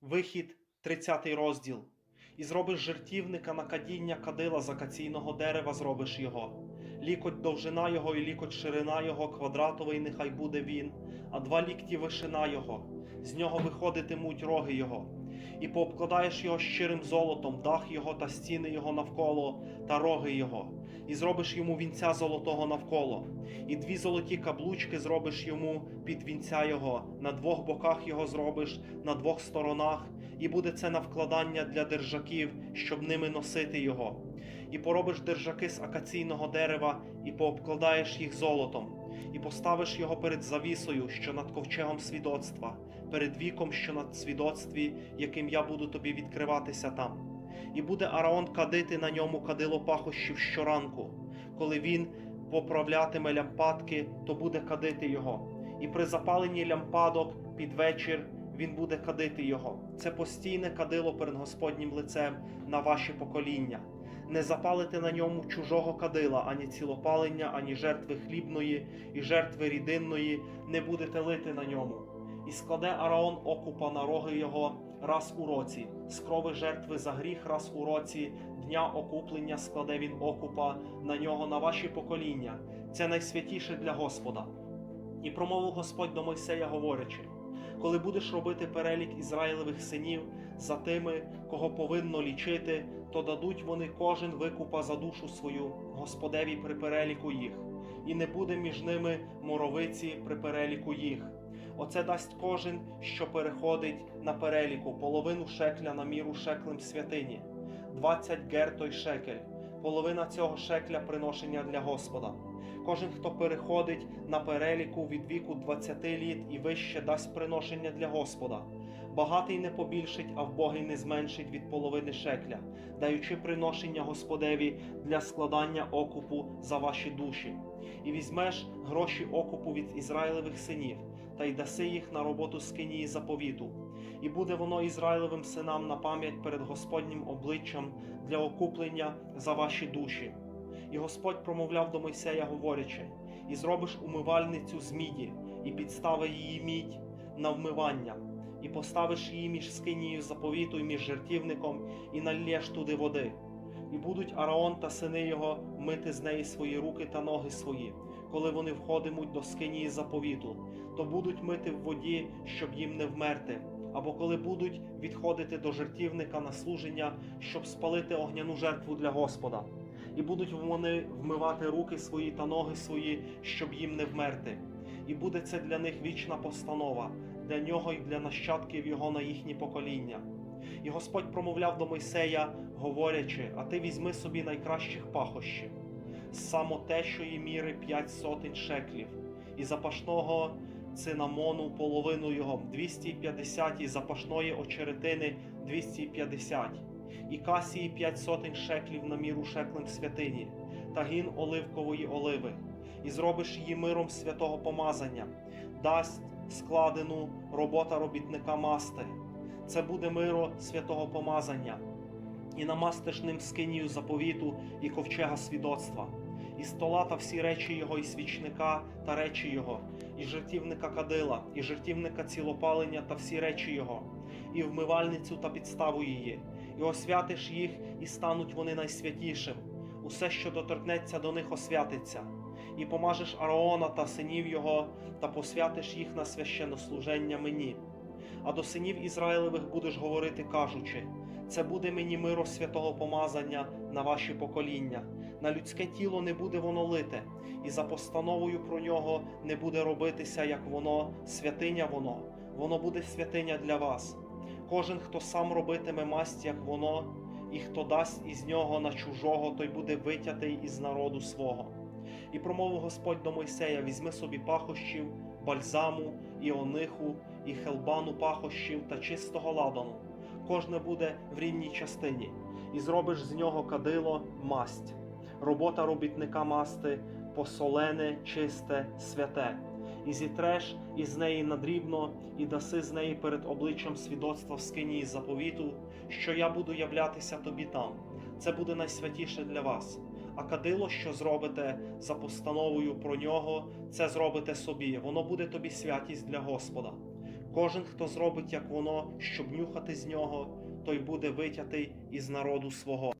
Вихід, 30 розділ. І зробиш жертівника на кадіння кадила з акаційного дерева зробиш його. Лікоть довжина його і лікоть ширина його, квадратовий нехай буде він, а два лікті вишина його. З нього виходитимуть роги його. І пообкладаєш його щирим золотом, дах його та стіни його навколо, та роги його, і зробиш йому вінця золотого навколо, і дві золоті каблучки зробиш йому під вінця його, на двох боках його зробиш, на двох сторонах, і буде це на вкладання для держаків, щоб ними носити його. І поробиш держаки з акаційного дерева, і пообкладаєш їх золотом, і поставиш його перед завісою, що над ковчегом свідоцтва, перед віком, що над свідоцтві, яким я буду тобі відкриватися там. І буде Араон кадити на ньому кадило пахощів щоранку, коли він поправлятиме лямпадки, то буде кадити його. І при запаленні лямпадок під вечір він буде кадити його. Це постійне кадило перед Господнім лицем на ваші покоління. Не запалите на ньому чужого кадила, ані цілопалення, ані жертви хлібної і жертви рідинної не будете лити на ньому. І складе Араон окупа на роги його раз у році, з крови жертви за гріх раз у році, дня окуплення складе він окупа на нього на ваші покоління. Це найсвятіше для Господа. І промовив Господь до Мойсея, говорячи: коли будеш робити перелік Ізраїлевих синів за тими, кого повинно лічити, то дадуть вони кожен викупа за душу свою Господеві при переліку їх, і не буде між ними моровиці при переліку їх. Оце дасть кожен, що переходить на переліку, половину шекля на міру шеклем святині, 20 гер той шекель, половина цього шекля приношення для Господа. Кожен, хто переходить на переліку від віку 20 літ і вище дасть приношення для Господа. Багатий не побільшить, а вбогий не зменшить від половини шекля, даючи приношення Господеві для складання окупу за ваші душі. І візьмеш гроші окупу від Ізраїлевих синів, та й даси їх на роботу скинії заповіту. І буде воно Ізраїлевим синам на пам'ять перед Господнім обличчям для окуплення за ваші душі. І Господь промовляв до Мойсея, говорячи: І зробиш умивальницю з міді, і підстави її мідь на вмивання, і поставиш її між скинією заповіту і між жертівником, і налєш туди води. І будуть Араон та сини його мити з неї свої руки та ноги свої, коли вони входимуть до скинії заповіту, то будуть мити в воді, щоб їм не вмерти. Або коли будуть відходити до жертівника на служення, щоб спалити огняну жертву для Господа і будуть вони вмивати руки свої та ноги свої, щоб їм не вмерти. І буде це для них вічна постанова, для нього і для нащадків його на їхні покоління. І Господь промовляв до Мойсея, говорячи: А ти візьми собі найкращих пахощів, з самотещої міри п'ять сотень шеклів, і запашного цинамону половину його 250, і запашної очеретини 250 і касії п'ять сотень шеклів на міру шеклем святині, та гін оливкової оливи, і зробиш її миром святого помазання, дасть складену робота робітника масти. Це буде миро святого помазання, і намастиш ним скинію заповіту і ковчега свідоцтва, і стола та всі речі його, і свічника та речі його, і жертівника кадила, і жертівника цілопалення та всі речі його, і вмивальницю та підставу її і освятиш їх, і стануть вони найсвятішим. Усе, що доторкнеться до них, освятиться, і помажеш Араона та синів його, та посвятиш їх на священнослуження мені. А до синів Ізраїлевих будеш говорити, кажучи: це буде мені миро святого помазання на ваші покоління. На людське тіло не буде воно лите, і за постановою про нього не буде робитися, як воно, святиня воно, воно буде святиня для вас. Кожен, хто сам робитиме масть, як воно, і хто дасть із нього на чужого, той буде витятий із народу свого. І промовив Господь до Мойсея: візьми собі пахощів, бальзаму, і ониху, і хелбану пахощів та чистого ладану. Кожне буде в рівній частині, і зробиш з нього кадило масть. Робота робітника масти посолене, чисте, святе і зітреш із неї надрібно, і даси з неї перед обличчям свідоцтва в скині із заповіту, що я буду являтися тобі там. Це буде найсвятіше для вас. А кадило, що зробите за постановою про нього, це зробите собі. Воно буде тобі святість для Господа. Кожен, хто зробить як воно, щоб нюхати з нього, той буде витятий із народу свого.